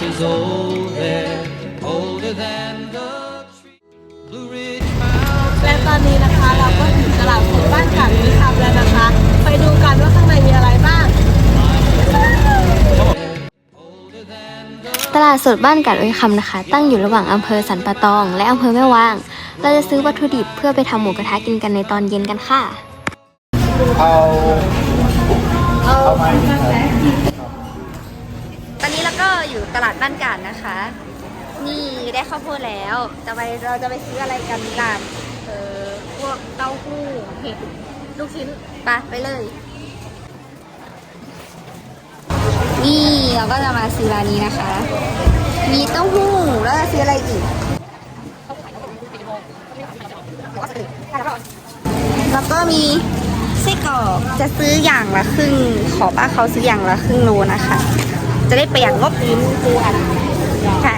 Life is old there, older than the tree. Blue Ridge Mountains. และตอนนี้นะคะเราก็ถึงตลาดสดบ้านกาดวิทำแล้วนะคะ ไปดูกันว่าข้างในมีอะไรบ้าง ตลาดสดบ้านกัดไว้คำนะคะ ตั้งอยู่ระหว่างอำเภอสันปะตอง และอำเภอแม่วาง เราจะซื้อวัตถุดิบเพื่อไปทำหมูกระทะกินกันในตอนเย็นกันค่ะ เอาเอาไม้ ก็อยู่ตลาดบ้านกาดนะคะ นี่ได้ข้าวโพดแล้วจะไปเราจะไปซื้ออะไรกันกันเออพวกเต้าหู้เห็ดลูกชิ้นไปไปเลย นี่เราก็จะมาซื้อร้านนี้นะคะ มีเต้าหู้แล้วจะซื้ออะไรอีกแล้วก็มีไส้กรอกจะซื้ออย่างละครึ่ง ขอป้าเขาซื้ออย่างละครึ่งโลนะคะ จะได้ประหยัดงบลิ้นกูอันใช่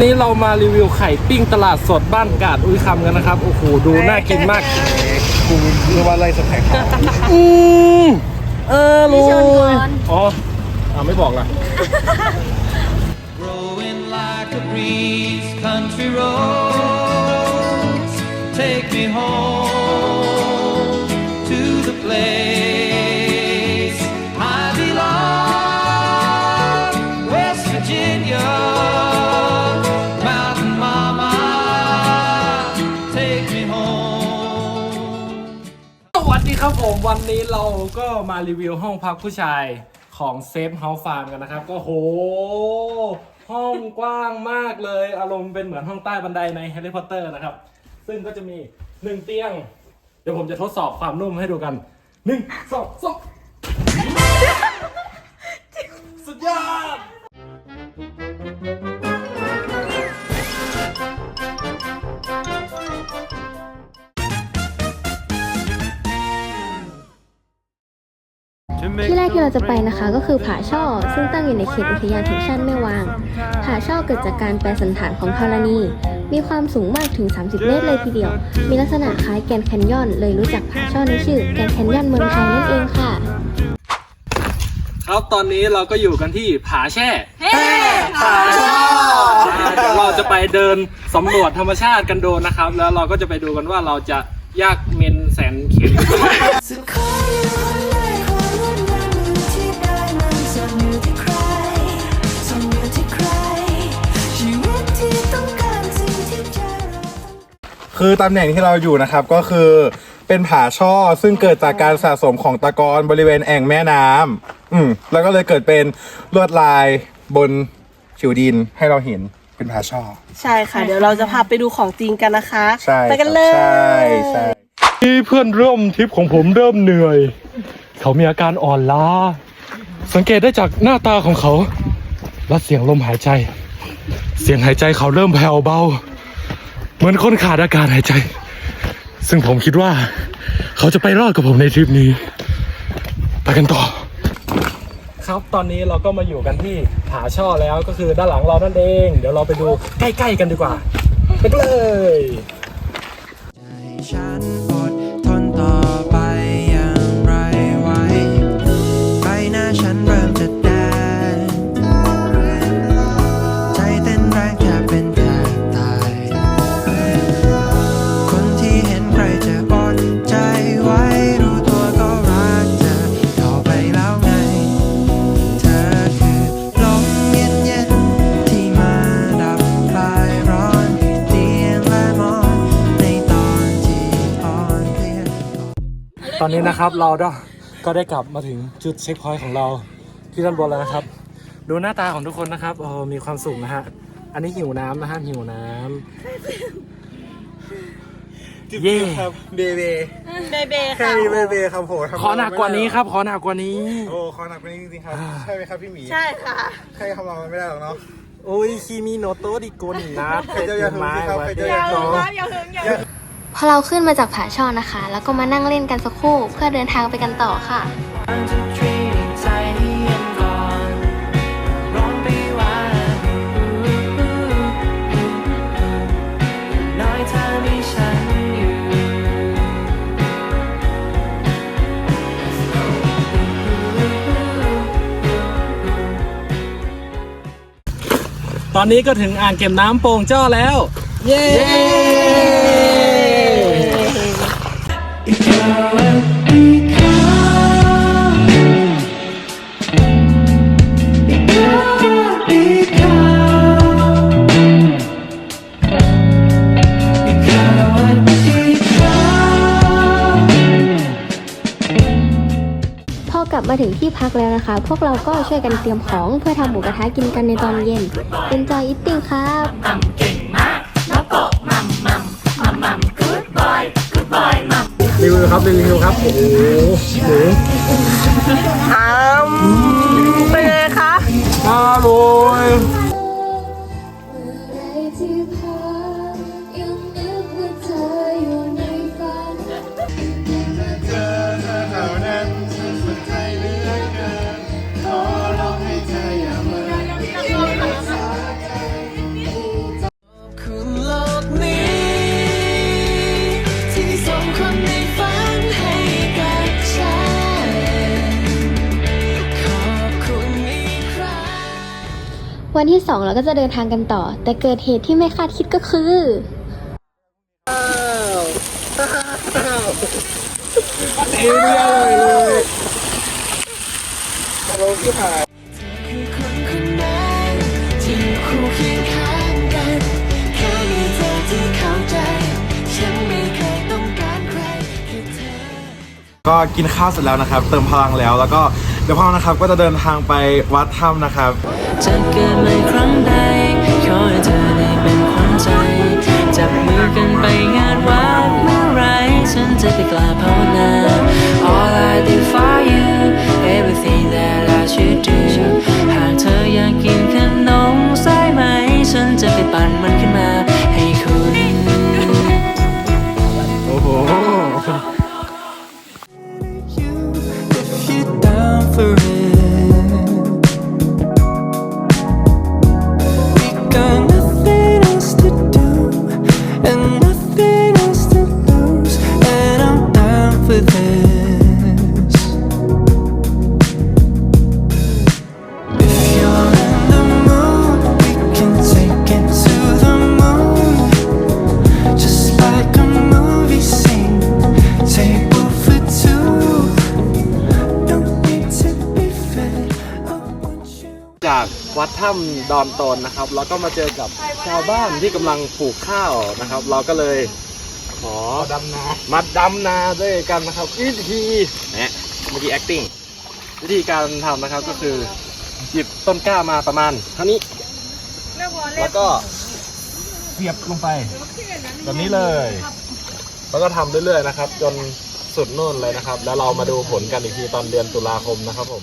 นี่เรามารีวิวไข่ปิ้งตลาดสดบ้านกาดอุ้ยคำกันนะครับ โอ้โห ดูน่ากินมากกูเรียกว่าอะไรสดแข็งขาวอืมเออรู้พี่ชนก่อนอ๋ออ่าไม่บอกล่ะ Growing like a breeze, country roads นนี้เราก็มารีวิวห้องพักผู้ชายของเซฟเฮาส์ฟาร์มกันนะครับ ก็โห ห้องกว้างมากเลย อารมณ์เป็นเหมือนห้องใต้บันไดในแฮร์รี่พอตเตอร์นะครับ ซึ่งก็จะมีหนึ่งเตียง เดี๋ยวผมจะทดสอบความนุ่มให้ดูกันหนึ่งสองสองสุดยอด ที่แรกที่เราจะไปนะคะก็คือผาช่อ ซึ่งตั้งอยู่ในเขตอุทยานแห่งชาติแม่วาง ผาช่อเกิดจากการแปรสันฐานของธรณี มีความสูงมากถึง 30 เมตรเลยทีเดียว มีลักษณะคล้ายแกรนด์แคนยอน เลยรู้จักผาช่อในชื่อแกรนด์แคนยอนเมืองไทยนั่นเองค่ะ ครับตอนนี้เราก็อยู่กันที่ผาแช่ผาช่อเดี๋ยวเราจะไปเดินสำรวจธรรมชาติกันดูนะครับ แล้วเราก็จะไปดูกันว่าเราจะยากเมนแสนเข็มสุด คือตำแหน่งที่เราอยู่นะครับก็คือเป็นผาช่อซึ่งเกิดจากการสะสมของตะกอนบริเวณแอ่งแม่น้ำอืมแล้วก็เลยเกิดเป็นลวดลายบนผิวดินให้เราเห็นเป็นผาช่อ ใช่ค่ะ เดี๋ยวเราจะพาไปดูของจริงกันนะคะ ใช่ไปกันเลครับใช่ย ใช่ ที่เพื่อนร่วมทริปของผมเริ่มเหนื่อย เขามีอาการอ่อนล้า สังเกตได้จากหน้าตาของเขา และเสียงลมหายใจ เสียงหายใจเขาเริ่มแผ่วเบา เหมือนคนขาดอากาศหายใจ ซึ่งผมคิดว่า เขาจะไปรอดกับผมในทริปนี้ ไปกันต่อ ครับตอนนี้เราก็มาอยู่กันที่ผาช่อแล้วก็คือด้านหลังเรานั่นเอง เดี๋ยวเราไปดูใกล้ๆกันดีกว่าไปเลย ตอนนี้นะครับเราก็ได้กลับมาถึงจุดเช็คพอยต์ของเราที่ด้านบนแล้วนะครับ ดูหน้าตาของทุกคนนะครับโอ้มีความสุขนะฮะอันนี้หิวน้ำนะฮะหิวน้ำเย่ครับเบเบเบเบแค่ค่ะ นี้เบเบครับโหทำขอหนักกว่านี้ครับ ขอหนักกว่านี้ โอ้ขอหนักกว่านี้จริงๆครับ ใช่ไหมครับพี่หมีใช่ค่ะ ใครทำเราไม่ได้หรอกเนาะ โอ้ยคีมิโนโตะดิโกนนะ ใครจะอยากรู้สิครับใครจะอยากรู้ พอเราขึ้นมาจากผาช่อนะคะ แล้วก็มานั่งเล่นกันสักครู่ เพื่อเดินทางไปกันต่อค่ะตอนนี้ก็ถึงอ่างเก็บน้ำโป่งเจ้าแล้ว เย้ กลับมาถึงที่พักแล้วนะคะ พวกเราก็ช่วยกันเตรียมของเพื่อทำหมูกระทะกินกันในตอนเย็น Enjoy eating ครับรีวิวครับรีวิวครับ โอ้โหหมูเป็นไงคะอร่อย วันที่ 2 เราก็จะเดินทางกันต่อ แต่เกิดเหตุที่ไม่คาดคิดก็คือคือคนคนนั้นที่อยู่คู่เคียงข้างกันแค่มีเธอที่เข้าใจ ฉันไม่เคยต้องการใครแค่เธอ ก็กินข้าวเสร็จแล้วนะครับ เติมพลังแล้วแล้วก็ เดี๋ยวพวกเรานะครับก็จะเดินทางไปวัดถ้ำนะครับ จะเกิดใหม่ครั้งใดขอให้เธอได้เป็นขวัญใจจับมือกันไปงาน วัดถ้ำดอนโตนนะครับเราก็มาเจอกับชาวบ้านที่กำลังปลูกข้าวนะครับ เราก็เลยขอดำนามาดำนาด้วยกันนะครับวิธีเนี่ยเมื่อกี้ acting วิธีการทำนะครับก็คือหยิบต้นกล้ามาประมาณเท่านี้ แล้วก็เสียบลงไปแบบนี้เลย แล้วก็ทำเรื่อยๆนะครับ จนสุดนู่นเลยนะครับ แล้วเรามาดูผลกันอีกทีตอนเดือนตุลาคมนะครับผม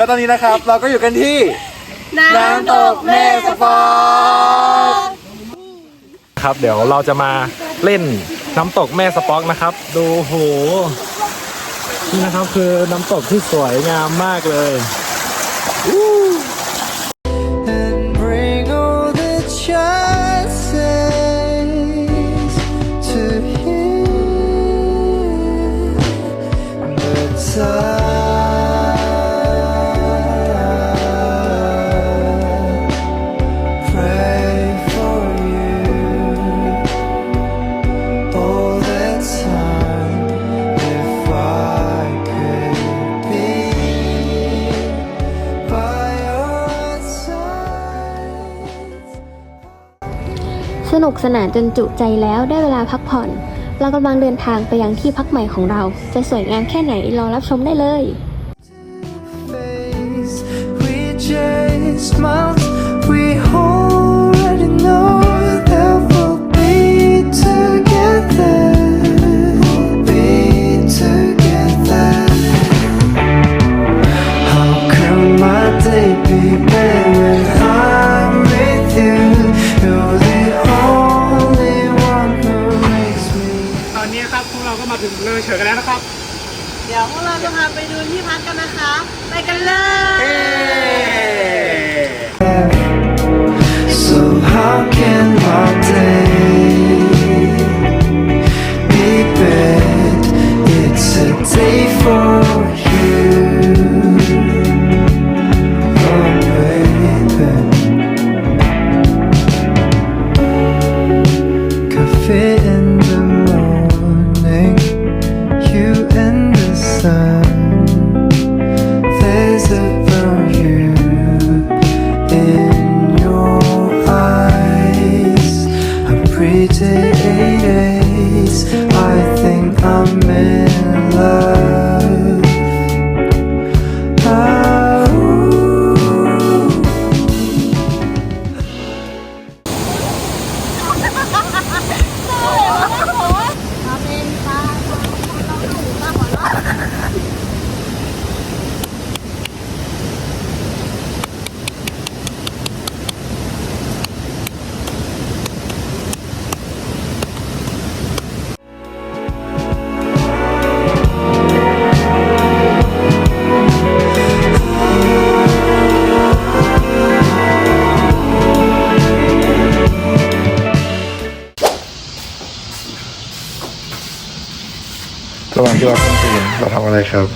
และตอนนี้นะครับเราก็อยู่กันที่ น้ำตกแม่สปอร์ตครับ เดี๋ยวเราจะมาเล่นน้ำตกแม่สป๊อกนะครับ ดูโหนี่นะครับคือน้ำตกที่สวยงามมากเลย And นุกสนานจนจุใจแล้วได้เวลาพักผ่อน เรากำลังเดินทางไปยังที่พักใหม่ของเรา จะสวยงามแค่ไหนรอรับชมได้เลย ระหว่างที่เราทำตื่นเราทำอะไรครับ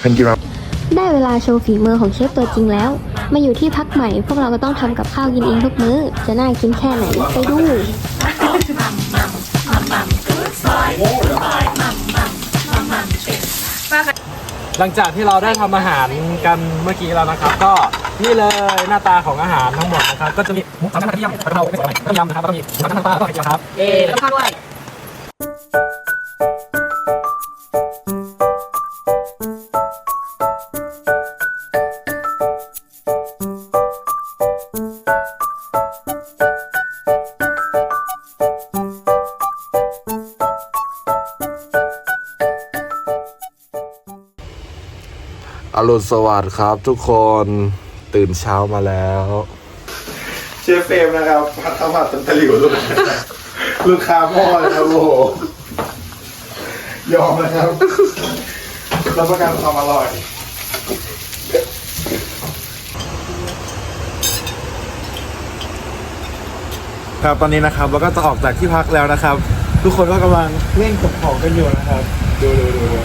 เป็นกีฬาได้เวลาโชว์ฝีมือของเชฟตัวจริงแล้ว มาอยู่ที่พักใหม่ พวกเราก็ต้องทำกับข้าวกินเองทุกมื้อ จะน่ากินแค่ไหนไปดูหลังจากที่เราได้ทำอาหารกันเมื่อกี้แล้วนะครับ ก็ นี่เลยหน้าตาของอาหารทั้งหมดนะครับ ก็จะมีหมูสามชั้นกระเทียมกระเพราไม่ใส่อะไรกระเทียมนะครับแล้วก็มีหมูสามชั้นน้ำปลาแล้วก็ไข่เจียวครับ เอ๊แล้วก็ด้วยอรุณสวัสดิ์ครับทุกคน ตื่นเช้ามาแล้ว เชฟเฟรมนะครับผัดข้าวผัดจนตะหลิวลูกลูกค้าหม้อเลยครับโอ้โหยอมนะครับรับประกันความอร่อยครับตอนนี้นะครับเราก็จะออกจากที่พักแล้วนะครับ ทุกคนก็กำลังเร่งขนของกันอยู่นะครับดูดูดูดู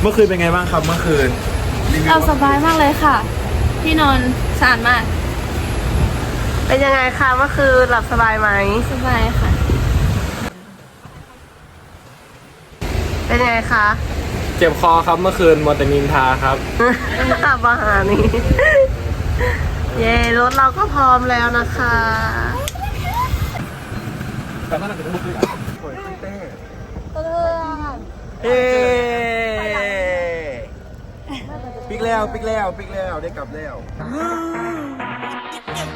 เมื่อคืนเป็นไงบ้างครับเมื่อคืนรีวิว เราสบายมากเลยค่ะ ที่นอนสะอาดมาก เป็นยังไงคะเมื่อคืนหลับสบายไหม สบายค่ะ เป็นยังไงคะเจ็บคอครับเมื่อคืนมอเตนินทาครับอาหารนี้เย่รถเราก็พร้อมแล้วนะคะเฮ้ปิก กแล้วปิกแล้วปิกแล้วได้กลับแล้ว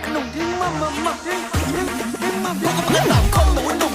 ขนมที่มามามัมมัมมัมมัมมัม